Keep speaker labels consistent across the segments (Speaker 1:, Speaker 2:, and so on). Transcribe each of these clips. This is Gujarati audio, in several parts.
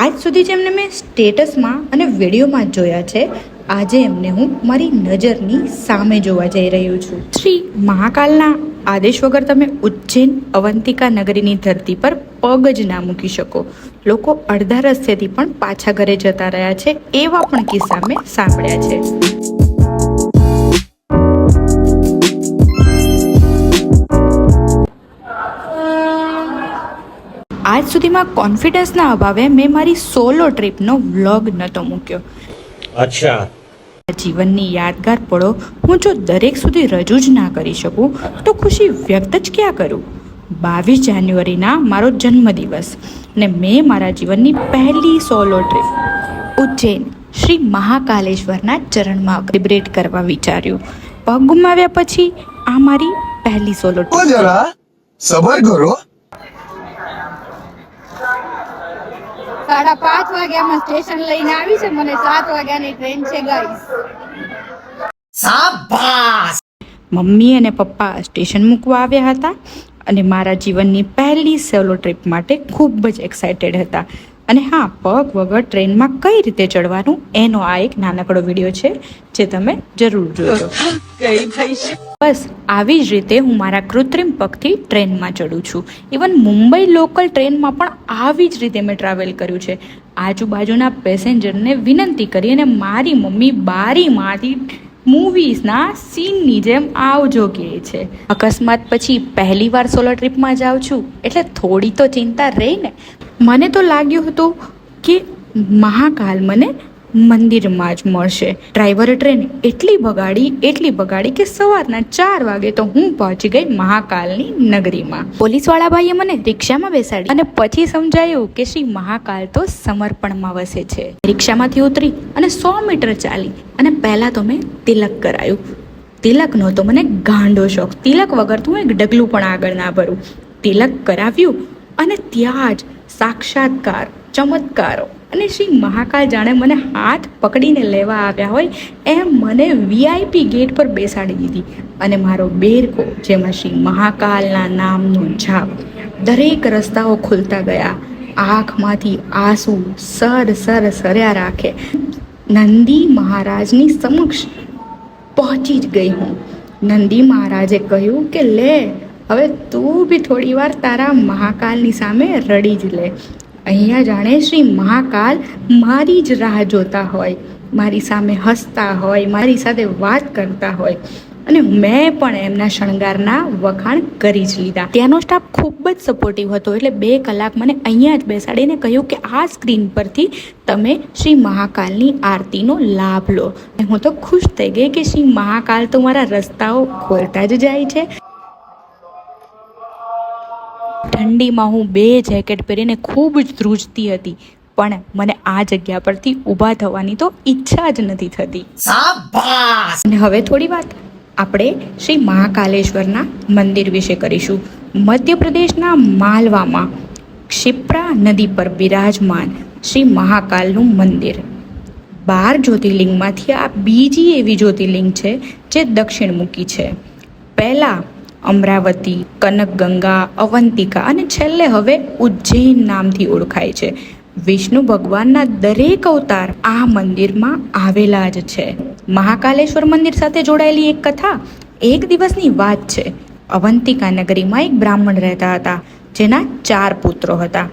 Speaker 1: આજ સુધી જેમને મેં સ્ટેટસમાં અને વિડીયોમાં જોયા છે, આજે એમને હું મારી નજરની સામે જોવા જઈ રહ્યું છું. શ્રી મહાકાલના આદેશ વગર તમે ઉજ્જૈન અવંતિકા નગરીની ધરતી પર પગ જ ના મૂકી શકો. લોકો અડધા રસ્તેથી પણ પાછા ઘરે જતા રહ્યા છે, એવા પણ કિસ્સા મેં સાંભળ્યા છે. આજ સુધીમાં કોન્ફિડન્સના અભાવે મેં મારી સોલો ટ્રીપનો વ્લોગ નહોતો મૂક્યો.
Speaker 2: અચ્છા.
Speaker 1: જીવનની યાદગાર પળો હું જો દરેક સુધી રજૂ જ ના કરી શકું તો ખુશી વ્યક્ત જ ક્યાં કરું? બાવીસ જાન્યુઆરીના મારો જન્મદિવસ ને મેં મારા જીવનની પહેલી સોલો ટ્રીપ. ઉજ્જૈન શ્રી મહાકાલેશ્વરના ચરણમાં સેલિબ્રેટ કરવા વિચાર્યું. પગ ગુમાવ્યા પછી આ મારી પહેલી સોલો ટ્રીપ
Speaker 3: સબર કરો.
Speaker 4: સાડા પાંચ વાગ્યામાં સ્ટેશન લઈને આવી છે. મને સાત વાગ્યાની ટ્રેન છે ગાઈસ.
Speaker 1: મમ્મી અને પપ્પા સ્ટેશન મૂકવા આવ્યા હતા અને મારા જીવનની પહેલી સોલો ટ્રીપ માટે ખૂબ જ એક્સાઇટેડ હતા. અને હા, પગ વગર ટ્રેનમાં કઈ રીતે ચડવાનું? એનો આ એક નાનકડો વીડિયો છે, જે તમે જરૂર જોજો. બસ, આવી જ રીતે હું મારા કૃત્રિમ પગથી ટ્રેનમાં ચડું છું. ઇવન મુંબઈ લોકલ ટ્રેનમાં પણ આવી જ રીતે મેં ટ્રાવેલ કર્યું છે. આજુબાજુના પેસેન્જરને વિનંતી કરી અને મારી મમ્મી બારીમાંથી મૂવીઝના સીનની જેમ આવજો કહે છે. અકસ્માત પછી પહેલી વાર સોલો ટ્રીપમાં જાઉં છું. એટલે થોડી તો ચિંતા રહી ને. મને તો લાગ્યું હતું કે મહાકાલ મને મંદિરમાં જ મળશે. ડ્રાઈવરે ટ્રેન એટલી બગાડી એટલી બગાડી કે સવારના ચાર વાગે તો હું પહોંચી ગઈ મહાકાલની નગરીમાં. પોલીસવાળા ભાઈએ મને રિક્ષામાં બેસાડી અને પછી સમજાયું કે શ્રી મહાકાલ તો સમર્પણમાં વસે છે. રિક્ષામાંથી ઉતરી અને સો મીટર ચાલી અને પહેલાં તો મેં તિલક કરાયું. તિલકનો તો મને ગાંડો શોખ. તિલક વગર તો હું એક ડગલું પણ આગળ ના ભરું. તિલક કરાવ્યું અને ત્યાં જ સાક્ષાત્કાર, ચમત્કારો અને શ્રી મહાકાલ જાણે મને હાથ પકડીને લેવા આવ્યા હોય એમ મને વીઆઈપી ગેટ પર બેસાડી દીધી અને મારો બેરકો, જેમાં શ્રી મહાકાલના નામનો જાપ દરેક રસ્તાઓ ખુલતા ગયા. આંખમાંથી આંસુ સર સર સર્યા રાખે. નંદી મહારાજની સમક્ષ પહોંચી જ ગઈ હું. નંદી મહારાજે કહ્યું કે લે હવે તું બી થોડી વાર તારા મહાકાલની સામે રડી જ લે. અહીંયા જાણે શ્રી મહાકાલ મારી જ રાહ જોતા હોય, મારી સામે હસતા હોય, મારી સાથે વાત કરતા હોય. અને મેં પણ એમના શણગારના વખાણ કરી જ લીધા. ત્યાંનો સ્ટાફ ખૂબ જ સપોર્ટિવ હતો, એટલે બે કલાક મને અહીંયા જ બેસાડીને કહ્યું કે આ સ્ક્રીન પરથી તમે શ્રી મહાકાલની આરતીનો લાભ લો. હું તો ખુશ થઈ ગઈ કે શ્રી મહાકાલ તો મારા રસ્તાઓ ખોલતા જ જાય છે. ઠંડીમાં હું બે જેકેટ પહેરીને ખૂબ જ ધ્રુજતી હતી. પણ મને આ જગ્યા પરથી ઊભા થવાની તો ઈચ્છા જ નથી થતી. અને હવે થોડી વાત આપણે શ્રી મહાકાલેશ્વરના મંદિર વિશે કરીશું. મધ્યપ્રદેશના માલવામાં ક્ષિપ્રા નદી પર બિરાજમાન શ્રી મહાકાલનું મંદિર. બાર જ્યોતિર્લિંગમાંથી આ બીજી એવી જ્યોતિર્લિંગ છે જે દક્ષિણમુખી છે. પહેલાં અમરાવતી, કનકગંગા, અવંતિકા અને છેલ્લે હવે ઉજ્જૈન નામથી ઓળખાય છે. વિષ્ણુ ભગવાનના દરેક અવતાર આ મંદિરમાં આવેલા જ છે. મહાકાલેશ્વર મંદિર સાથે જોડાયેલી એક કથા એક દિવસની વાત છે. અવંતિકા નગરીમાં એક બ્રાહ્મણ રહેતા હતા, જેના ચાર પુત્રો હતા.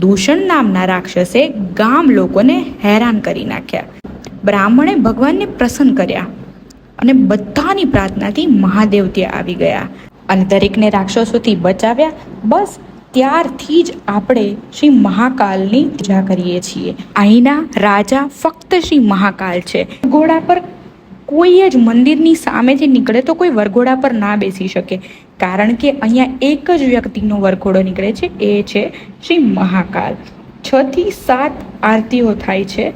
Speaker 1: દૂષણ નામના રાક્ષસે ગામ લોકોને હેરાન કરી નાખ્યા. બ્રાહ્મણે ભગવાનને પ્રસન્ન કર્યા અને બધાની પ્રાર્થનાથી મહાદેવ ત્યાં આવી ગયા. અને દરેકને રાક્ષસોથી બચાવ્યા. બસ ત્યારથી જ આપણે શ્રી મહાકાલની પૂજા કરીએ છીએ. અહીંના રાજા ફક્ત શ્રી મહાકાલ છે. ઘોડા પર કોઈ જ મંદિરની સામેથી નીકળે તો કોઈ વરઘોડા પર ના બેસી શકે. કારણ કે અહીંયા એક જ વ્યક્તિનો વરઘોડો નીકળે છે, એ છે શ્રી મહાકાલ. છ થી સાત આરતીઓ થાય છે.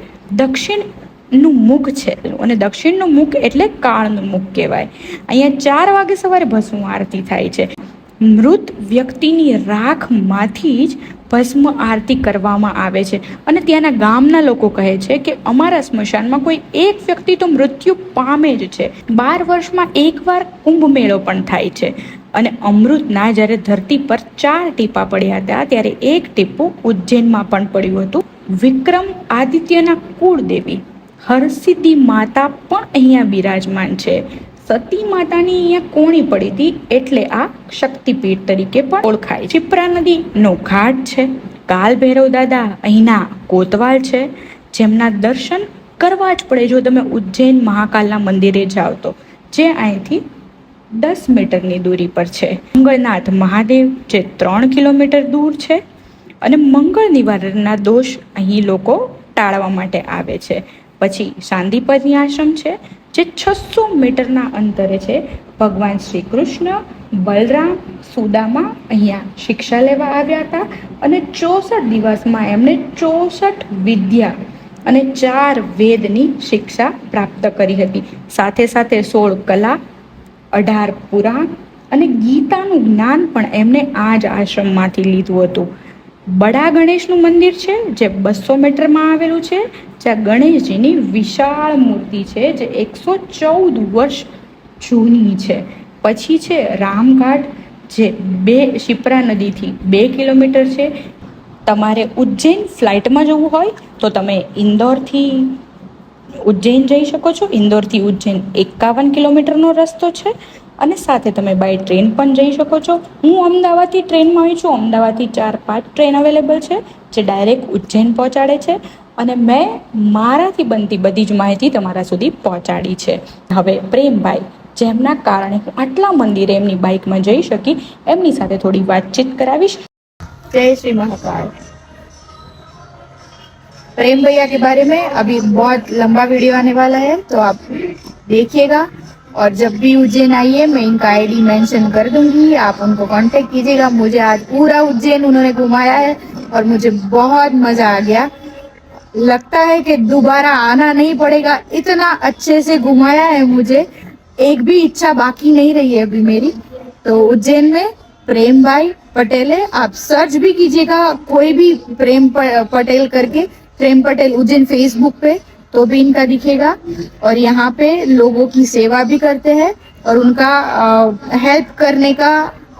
Speaker 1: દક્ષિણનું મુખ છે. અને દક્ષિણનું મુખ એટલે કાળનું મુખ કહેવાય. અહીંયા ચાર વાગે સવારે ભસ્મ આરતી થાય છે. મૃત વ્યક્તિની રાખમાંથી જ ભસ્મ આરતી કરવામાં આવે છે. અને ત્યાંના ગામના લોકો કહે છે કે અમારા સ્મશાનમાં કોઈ એક વ્યક્તિ તો મૃત્યુ પામે જ છે. બાર વર્ષમાં એકવાર કુંભ મેળો પણ થાય છે. અને અમૃતના જ્યારે ધરતી પર ચાર ટીપા પડ્યા હતા, ત્યારે એક ટીપું ઉજ્જૈનમાં પણ પડ્યું હતું. વિક્રમ આદિત્યના કુળદેવી. હરસિદ્ધિ માતા પણ અહીંયા બિરાજમાન છે. સતી માતાની અહીંયા કોણી પડી હતી એટલે આ શક્તિપીઠ તરીકે પણ ઓળખાય. ચિપ્રા નદીનો ઘાટ છે. કાલ ભૈરવ દાદા અહીંના કોતવાલ છે. જેમના દર્શન કરવા જ પડે જો તમે ઉજ્જૈન મહાકાલના મંદિરે જાઓ તો. જે અહીંથી દસ મીટરની દૂરી પર છે. મંગળનાથ મહાદેવ જે ત્રણ કિલોમીટર દૂર છે અને મંગળ નિવારણના દોષ અહીં લોકો ટાળવા માટે આવે છે. પછી શાંતિપદની આશ્રમ છે, જે છસો મીટરના અંતરે છે. ભગવાન શ્રી કૃષ્ણ બલરામ, સુદામા અહીંયા શિક્ષા લેવા આવ્યા હતા અને ચોસઠ દિવસમાં એમણે ચોસઠ વિદ્યા અને ચાર વેદની શિક્ષા પ્રાપ્ત કરી હતી. સાથે સાથે સોળ કલા, અઢાર પુરાણ અને ગીતાનું જ્ઞાન પણ એમણે આ જ આશ્રમમાંથી લીધું હતું. બડા ગણેશનું મંદિર છે, જે બસો મીટરમાં આવેલું છે, જ્યાં ગણેશજીની વિશાળ મૂર્તિ છે, જે એકસો ચૌદ વર્ષ જૂની છે. પછી છે રામઘાટ, જે બે શિપ્રા નદીથી બે કિલોમીટર છે. તમારે ઉજ્જૈન ફ્લાઇટમાં જવું હોય, તો તમે ઇન્દોરથી ઉજ્જૈન જઈ શકો છો. ઇન્દોરથી ઉજ્જૈન એકાવન કિલોમીટરનો રસ્તો છે. અને સાથે તમે બાય ટ્રેન પણ જઈ શકો છો હું અમદાવાદથી ટ્રેનમાં આવી છું અમદાવાદથી ચાર પાંચ ટ્રેન અવેલેબલ છે જે ડાયરેક્ટ ઉજ્જૈન પહોંચાડે છે અને મેં મારાથી બનતી બધી જ માહિતી તમારા સુધી પહોંચાડી છે હવે પ્રેમભાઈ જેમના કારણે હું આટલા મંદિરે એમની બાઇકમાં જઈ શકી એમની સાથે થોડી વાતચીત કરાવીશ
Speaker 4: जय श्री महाकाल प्रेम भैया के बारे में अभी बहुत लंबा वीडियो आने वाला है तो आप देखिएगा और जब भी उज्जैन आइए, मैं इनका आईडी मेंशन कर दूँगी। आप उनको कांटेक्ट कीजिएगा। मुझे आज पूरा उज्जैन उन्होंने घुमाया है और मुझे बहुत मज़ा आ गया। लगता है कि दोबारा आना नहीं पड़ेगा। इतना अच्छे से घुमाया है मुझे। एक भी इच्छा बाकी नहीं रही है अभी मेरी। तो उज्जैन में प्रेम भाई पटेल है। आप सर्च भी कीजिएगा। कोई भी प्रेम पटेल करके। प्रेम पटेल उज्जैन फेसबुक पे। तो भी इनका दिखेगा और यहाँ पे लोगों की सेवा भी करते हैं और उनका हेल्प करने का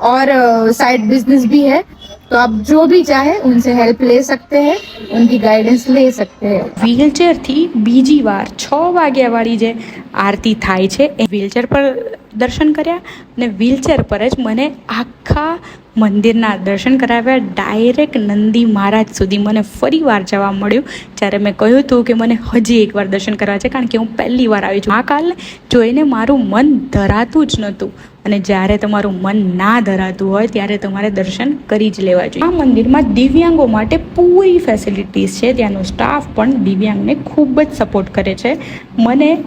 Speaker 4: और साइड बिजनेस भी है तो आप जो भी चाहे उनसे हेल्प ले सकते हैं उनकी गाइडेंस ले सकते हैं
Speaker 1: વ્હીલચેરથી બીજી વાર છ વાગ્યાવાળી જે આરતી થાય છે. એ વ્હીલચેર પર દર્શન કર્યા અને વ્હીલચેર પર જ મને આખા મંદિરના દર્શન કરાવ્યા. ડાયરેક્ટ નંદી મહારાજ સુધી મને ફરી વાર જવા મળ્યું. જ્યારે મેં કહ્યું હતું કે મને હજી એકવાર દર્શન કરવા છે, કારણ કે હું પહેલી વાર આવી છું. આ કાલને જોઈને મારું મન ધરાતું જ નહોતું. અને જ્યારે તમારું મન ના ધરાતું હોય, ત્યારે તમારે દર્શન કરી જ લેવા જોઈએ. આ મંદિરમાં દિવ્યાંગો માટે પૂરી ફેસિલિટીઝ છે. ત્યાંનો સ્ટાફ પણ દિવ્યાંગને ખૂબ જ સપોર્ટ કરે છે. મને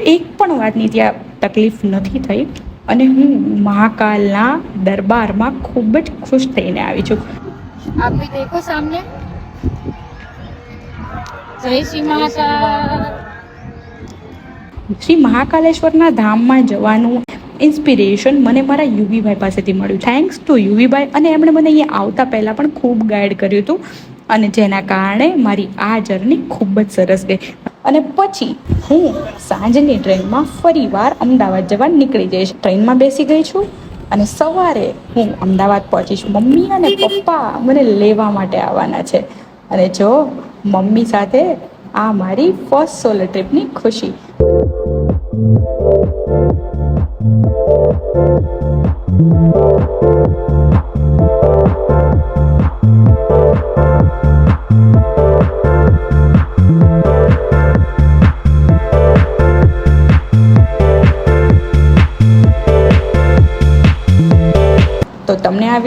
Speaker 1: એક પણ વાતની ત્યાં તકલીફ નથી થઈ. અને હું મહાકાલના દરબારમાં ખૂબ જ ખુશ થઈને આવી છું.
Speaker 4: આપ દેખો સામને.
Speaker 1: શ્રી મહાકાલેશ્વરના ધામમાં જવાનું ઇન્સ્પિરેશન મને મારા યુવીભાઈ પાસેથી મળ્યું. થેન્ક્સ ટુ યુવીભાઈ અને એમણે મને અહીંયા આવતા પહેલાં પણ ખૂબ ગાઈડ કર્યું હતું. અને જેના કારણે મારી આ જર્ની ખૂબ જ સરસ ગઈ. અને પછી હું સાંજની ટ્રેનમાં ફરીવાર અમદાવાદ જવા નીકળી જઈશ. ટ્રેનમાં બેસી ગઈ છું અને સવારે હું અમદાવાદ પહોંચીશ મમ્મી અને પપ્પા મને લેવા માટે આવવાના છે. અને જો મમ્મી સાથે આ મારી ફર્સ્ટ સોલો ટ્રીપની ખુશી.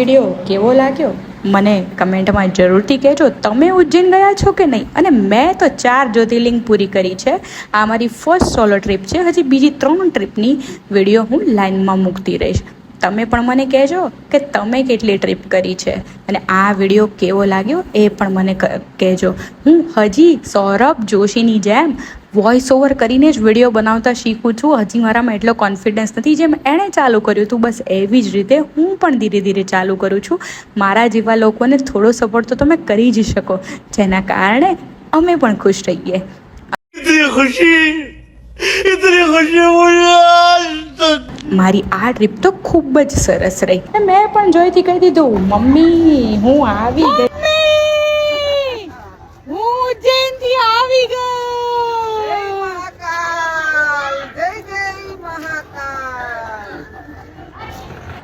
Speaker 1: વીડિયો કેવો લાગ્યો? મને કમેન્ટમાં જરૂરથી કહેજો, તમે ઉજ્જૈન ગયા છો કે નહીં? અને મેં તો ચાર જ્યોતિર્લિંગ પૂરી કરી છે. આ મારી ફર્સ્ટ સોલો ટ્રીપ છે. હજી બીજી ત્રણ ટ્રીપની વીડિયો હું લાઈનમાં મૂકતી રહીશ. તમે પણ મને કહેજો કે તમે કેટલી ટ્રીપ કરી છે. અને આ વીડિયો કેવો લાગ્યો એ પણ મને કહેજો. હું હજી સૌરભ જોશીની જેમ વોઇસ ઓવર કરીને જ વીડિયો બનાવતા શીખું છું. હજી મારામાં એટલો કોન્ફિડન્સ નથી. જેમ એણે ચાલુ કર્યું હતું બસ એવી જ રીતે હું પણ ધીરે ધીરે ચાલુ કરું છું. મારા જેવા લોકોને થોડો સપોર્ટ તો તમે કરી જ શકો જેના કારણે અમે પણ ખુશ રહીએ. મારી આ ટ્રીપ તો ખૂબ જ સરસ રહી. મેં પણ જોઈતી કહી દીધું મમ્મી હું આવી ગઈ.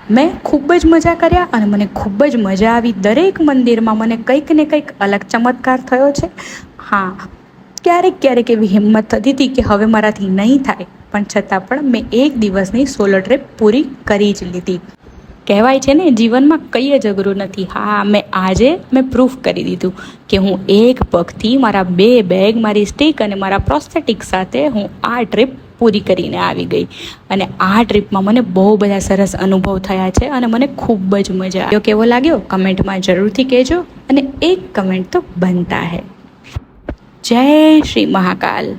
Speaker 1: મેં ખૂબ જ મજા કર્યા અને મને ખૂબ જ મજા આવી. દરેક મંદિરમાં મને કંઈક ને કંઈક અલગ ચમત્કાર થયો છે. હા, ક્યારેક ક્યારેક એવી હિંમત થતી હતી કે હવે મારાથી નહીં થાય, પણ છતાં પણ મેં એક દિવસની સોલો ટ્રીપ પૂરી કરી જ લીધી. કહેવાય છે ને, જીવનમાં કંઈ જ અઘરું નથી. હા, મેં આજે મેં પ્રૂફ કરી દીધું કે હું એક પગથી મારા બે બેગ મારી સ્ટીક અને મારા પ્રોસ્થેટિક સાથે હું આ ટ્રીપ પૂરી કરીને આવી ગઈ. અને આ ટ્રીપમાં મને બહુ બધા સરસ અનુભવ થયા છે અને મને ખૂબ જ મજા આવ્યો કેવો લાગ્યો? કમેન્ટમાં જરૂરથી કહેજો અને એક કમેન્ટ તો બનતા હે. જય શ્રી મહાકાલ.